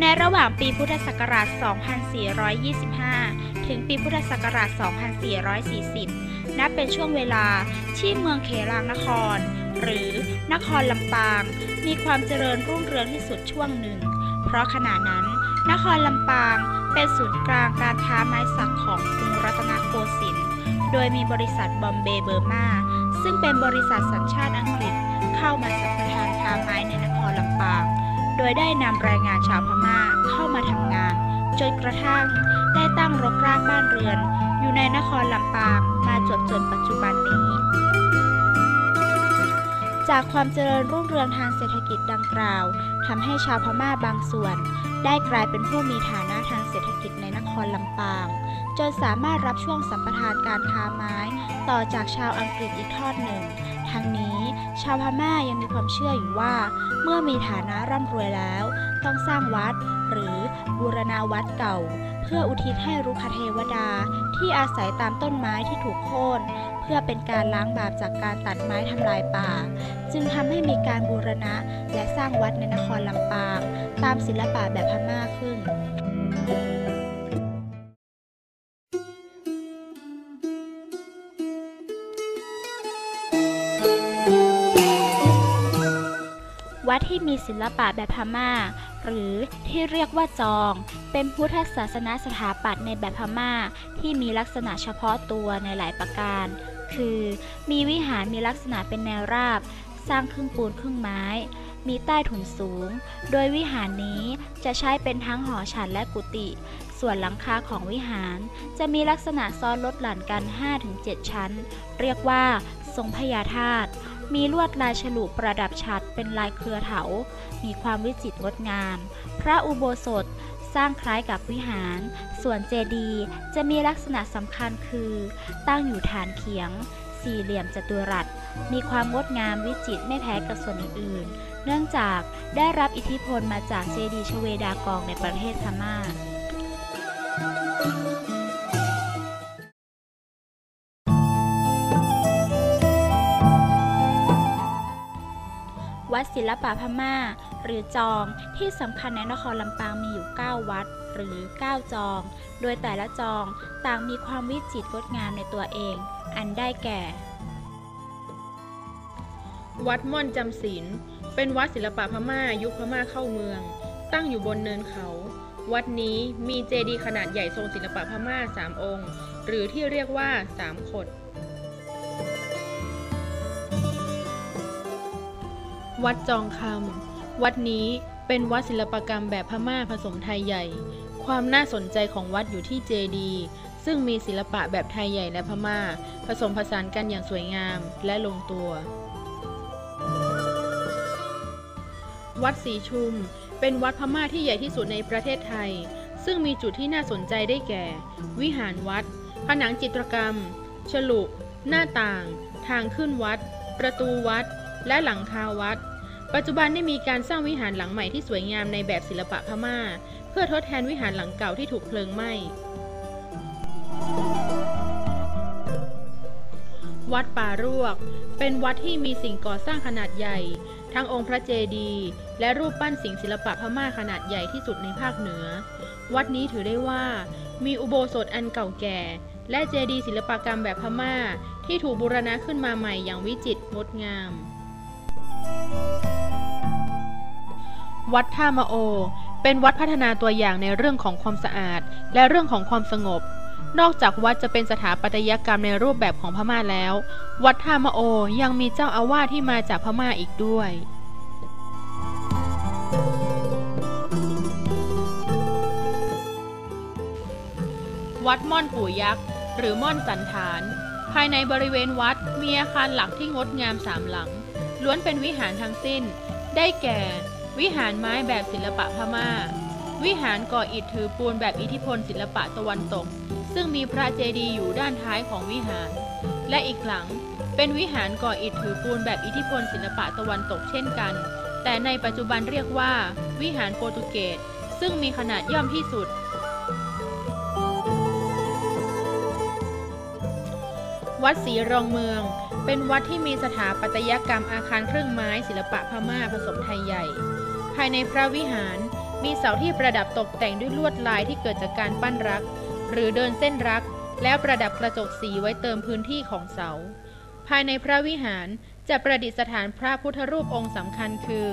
ในระหว่างปีพุทธศักราช 2425 ถึงปีพุทธศักราช 2440 นับเป็นช่วงเวลาที่เมืองเขลางนคร หรือนครลำปาง มีความเจริญรุ่งเรืองที่สุดช่วงหนึ่ง เพราะขณะนั้น นครลำปางเป็นศูนย์กลางการค้าไม้สักของกรุงรัตนโกสินทร์ โดยมีบริษัทบอมเบย์เบอร์มาซึ่งเป็นบริษัทสัญชาติอังกฤษเข้ามาสัมปทานค้าไม้ในนครลำปาง โดยได้นำแรงงานชาวพม่าเข้ามาทำงาน จนกระทั่งได้ตั้งรกรากบ้านเรือน อยู่ในนครลำปางมาจบจนปัจจุบันนี้ จากความเจริญรุ่งเรืองทางเศรษฐกิจดังกล่าวทำให้ชาวพม่าบางส่วน ได้กลายเป็นผู้มีฐานะทางเศรษฐกิจในนครลำปาง จนสามารถรับช่วงสัมปทานการค้าไม้ ต่อจากชาวอังกฤษอีกทอดหนึ่ง ทั้งนี้าวพม่ายังมีความเชื่ออยู่ว่า เมื่อมีฐานะร่ำรวยแล้ว ต้องสร้างวัด หรือบูรณาวัดเก่า เพื่ออุทิศให้รุกขเทวดาที่อาศัยตามต้นไม้ที่ถูกโค่นเพื่อเป็นการล้างบาปจากการตัดไม้ทำลายป่า จึงทำให้มีการบูรณะและสร้างวัดในนครลำปาง ตามศิลปะแบบพม่าขึ้น ดที่มีศิลปะแบบพม่า หรือที่เรียกว่าจอง เป็นพุทธศาสนาสถาปัตย์ในแบบพม่า ที่มีลักษณะเฉพาะตัวในหลายประการ คือ มีวิหารมีลักษณะเป็นแนวราบ สร้างครึ่งปูนครึ่งไม้ มีใต้ถุนสูง โดยวิหารนี้จะใช้เป็นทั้งหอฉันและกุฏิส่วนหลังคาของวิหาร จะมีลักษณะซ้อนลดหลั่นกัน 5-7 ชั้น เรียกว่าทรงพญาธาตุ มีลวดลายฉลุประดับฉัตรเป็นลายเครือเถา มีความวิจิตรงดงาม พระอุโบสถสร้างคล้ายกับวิหาร ส่วนเจดีย์จะมีลักษณะสำคัญคือ ตั้งอยู่ฐานเขียง สี่เหลี่ยมจัตุรัส มีความงดงามวิจิตรไม่แพ้กับส่วนอื่นๆ เนื่องจากได้รับอิทธิพลมาจากเจดีย์ชเวดากองในประเทศพม่า วัดศิลปะพม่า หรือจองที่สำคัญในนครลำปางมีอยู่ 9 วัด หรือ 9 จองโดยแต่ละจองต่างมีความวิจิตรงดงามในตัวเอง อันได้แก่ วัดม่อนจำศีลเป็นวัดศิลปะพม่ายุคพม่าเข้าเมือง ตั้งอยู่บนเนินเขา วัดนี้มีเจดีย์ขนาดใหญ่ทรงศิลปะพม่าสามองค์ หรือที่เรียกว่าสามขด วัดจองคำ วัดนี้เป็นวัดศิลปกรรมแบบพม่าผสมไทยใหญ่ ความน่าสนใจของวัดอยู่ที่เจดีย์ซึ่งมีศิลปะแบบไทยใหญ่และพม่า ผสมผสานกันอย่างสวยงามและลงตัว วัดศรีชุม เป็นวัดพม่าที่ใหญ่ที่สุดในประเทศไทย ซึ่งมีจุดที่น่าสนใจได้แก่ วิหารวัด ผนังจิตรกรรม ฉลุ หน้าต่าง ทางขึ้นวัด ประตูวัด และหลังคาวัด ปัจจุบันได้มีการสร้างวิหารหลังใหม่ที่สวยงามในแบบศิลปะพม่า เพื่อทดแทนวิหารหลังเก่าที่ถูกเพลิงไหม้ วัดป่ารวก เป็นวัดที่มีสิ่งก่อสร้างขนาดใหญ่ ทั้งองค์พระเจดีย์และรูปปั้นสิ่งศิลปะพม่าขนาดใหญ่ที่สุดในภาคเหนือ วัดนี้ถือได้ว่า มีอุโบสถอันเก่าแก่และเจดีย์ศิลปกรรมแบบพม่า ที่ถูกบูรณะขึ้นมาใหม่อย่างวิจิตรงดงาม วัดท่ามะโอ เป็นวัดพัฒนาตัวอย่างในเรื่องของความสะอาด และเรื่องของความสงบ นอกจากวัดจะเป็นสถาปัตยกรรมในรูปแบบของพม่าแล้ว วัดท่ามะโอยังมีเจ้าอาวาสที่มาจากพม่าอีกด้วยวัดม่อนปู่ยักษ์ หรือม่อนสันฐาน ภายในบริเวณวัดมีอาคารหลักที่งดงามสามหลัง ล้วนเป็นวิหารทั้งสิ้น ได้แก่ วิหารไม้แบบศิลปะพม่า วิหารก่ออิฐถือปูนแบบอิทธิพลศิลปะตะวันตก ซึ่งมีพระเจดีย์อยู่ด้านท้ายของวิหาร และอีกหลังเป็นวิหารก่ออิฐถือปูนแบบอิทธิพลศิลปะตะวันตกเช่นกัน แต่ในปัจจุบันเรียกว่า วิหารโปรตุเกสซึ่งมีขนาดย่อมที่สุด วัดศรีรองเมือง เป็นวัดที่มีสถาปัตยกรรมอาคารเครื่องไม้ศิลปะพม่าผสมไทยใหญ่ ภายในพระวิหารมีเสาที่ประดับตกแต่งด้วยลวดลายที่เกิดจากการปั้นรัก หรือเดินเส้นรัก แล้วประดับกระจกสีไว้เติมพื้นที่ของเสา ภายในพระวิหารจะประดิษฐานพระพุทธรูปองค์สำคัญคือ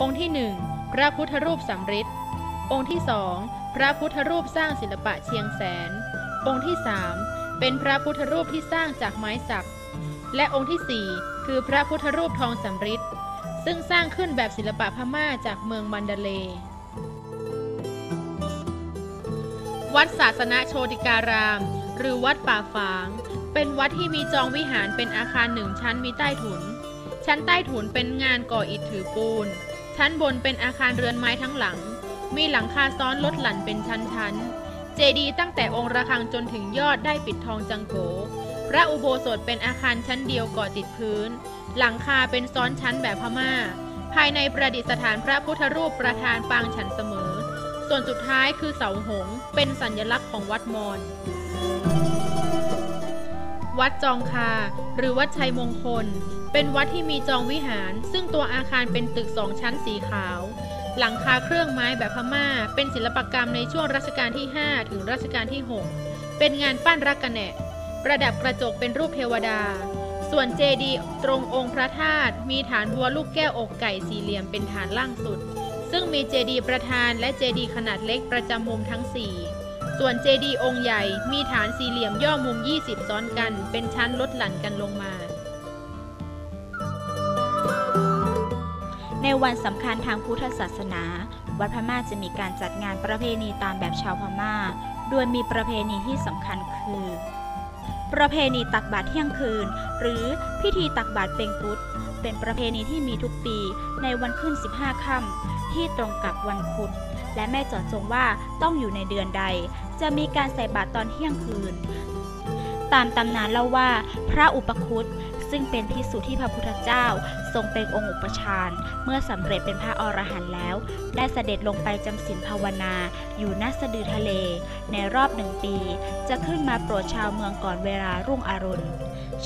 องค์ที่หนึ่งพระพุทธรูปสำริดองค์ที่สองพระพุทธรูปสร้างศิลปะเชียงแสน องค์ที่สามเป็นพระพุทธรูปที่สร้างจากไม้สัก และองค์ที่สี่คือพระพุทธรูปทองสำริดซึ่งสร้างขึ้นแบบศิลปะพม่าจากเมืองมันดาเล วัดศาสนาโชติการาม หรือวัดป่าฝาง เป็นวัดที่มีจองวิหารเป็นอาคารหนึ่งชั้นมีใต้ถุน ชั้นใต้ถุนเป็นงานก่ออิฐถือปูน ชั้นบนเป็นอาคารเรือนไม้ทั้งหลัง มีหลังคาซ้อนลดหลั่นเป็นชั้นๆ เจดีย์ตั้งแต่องค์ระฆังจนถึงยอดได้ปิดทองจังโก พระอุโบสถเป็นอาคารชั้นเดียวก่อติดพื้น หลังคาเป็นซ้อนชั้นแบบพม่า ภายในประดิษฐานพระพุทธรูปประธานปางฉันเสมอ ส่วนสุดท้ายคือเสาหง เป็นสัญลักษณ์ของวัดมอญวัดจองคา หรือวัดชัยมงคล เป็นวัดที่มีจองวิหาร ซึ่งตัวอาคารเป็นตึกสองชั้นสีขาว หลังคาเครื่องไม้แบบพม่า เป็นศิลปกรรมในช่วงรัชกาลที่ 5 ถึงรัชกาลที่ 6 เป็นงานปั้นรักกระแหนก ประดับกระจกเป็นรูปเทวดา ส่วนเจดีย์ตรงองค์พระธาตุมีฐานบัวลูกแก้วอกไก่สี่เหลี่ยมเป็นฐานล่างสุด ซึ่งมีเจดีย์ประธานและเจดีย์ขนาดเล็กประจำมุมทั้ง4ส่วนเจดีย์องค์ใหญ่มีฐานสี่เหลี่ยมย่อมุม 20 ซ้อนกัน เป็นชั้นลดหลั่นกันลงมาในวันสำคัญทางพุทธศาสนา วัดพม่าจะมีการจัดงานประเพณีตามแบบชาวพม่า โดยมีประเพณีที่สำคัญคือ ประเพณีตักบาตรเที่ยงคืน หรือพิธีตักบาตรเป็งปุตเป็นประเพณีที่มีทุกปีในวันขึ้น 15 ค่ำที่ตรงกับวันพุธ และแม่เจอดจงว่าต้องอยู่ในเดือนใด จะมีการใส่บาตรตอนเที่ยงคืน ตามตำนานเล่าว่า พระอุปคุต ซึ่งเป็นพิสุที่พระพุทธเจ้า ทรงเป็นองค์อุปชานเมื่อสำเร็จเป็นพระอรหันต์แล้ว ได้เสด็จลงไปจำศีลภาวนา อยู่ณสะดือทะเล ในรอบหนึ่งปี จะขึ้นมาโปรดชาวเมืองก่อนเวลารุ่งอรุณ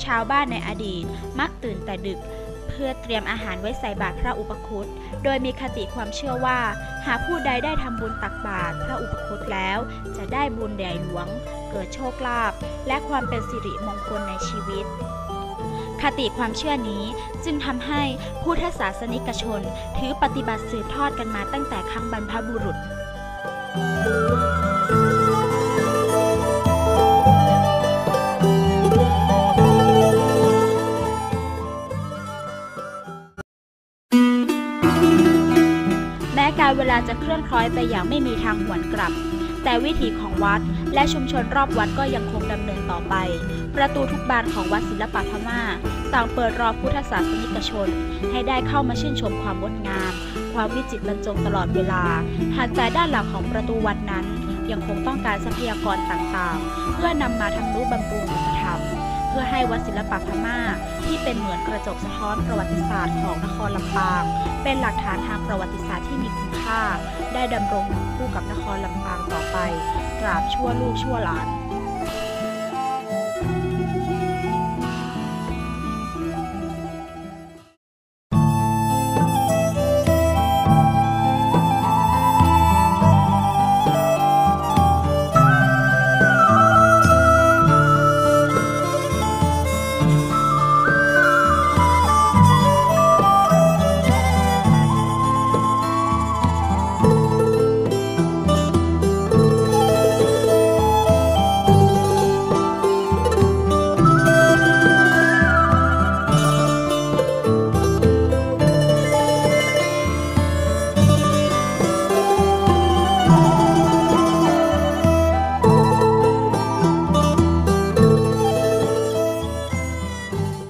ชาวบ้านในอดีตมักตื่นแต่ดึกเพื่อเตรียมอาหารไว้ใส่บาตรพระอุปคุต โดยมีคติความเชื่อว่า หากผู้ใดได้ทำบุญตักบาตรพระอุปคุตแล้ว จะได้บุญใหญ่หลวง เกิดโชคลาภและความเป็นสิริมงคลในชีวิต คติความเชื่อนี้จึงทำให้พุทธศาสนิกชนถือปฏิบัติสืบทอดกันมาตั้งแต่ครั้งบรรพบุรุษ แม้การเวลาจะเคลื่อนคล้อยไปอย่างไม่มีทางหวนกลับ แต่วิถีของวัดและชุมชนรอบวัดก็ยังคงดำเนินต่อไป ประตูทุกบานของวัดศิลปะพม่า ต่างเปิดรอพุทธศาสนิกชน ให้ได้เข้ามาชื่นชมความงดงาม ความวิจิตรบรรจงตลอดเวลา หากจ่ายด้านหลังของประตูวัดนั้น ยังคงต้องการทรัพยากรต่างๆ เพื่อนำมาทำนุบำรุงอุปถัมภ์เพื่อให้วัดศิลปะพม่า ที่เป็นเหมือนกระจกสะท้อนประวัติศาสตร์ของนครลำปาง เป็นหลักฐานทางประวัติศาสตร์ที่มีคุณค่า ได้ดำรงอยู่คู่กับนครลำปางต่อไป ตราบชั่วลูกชั่วหลาน Bye.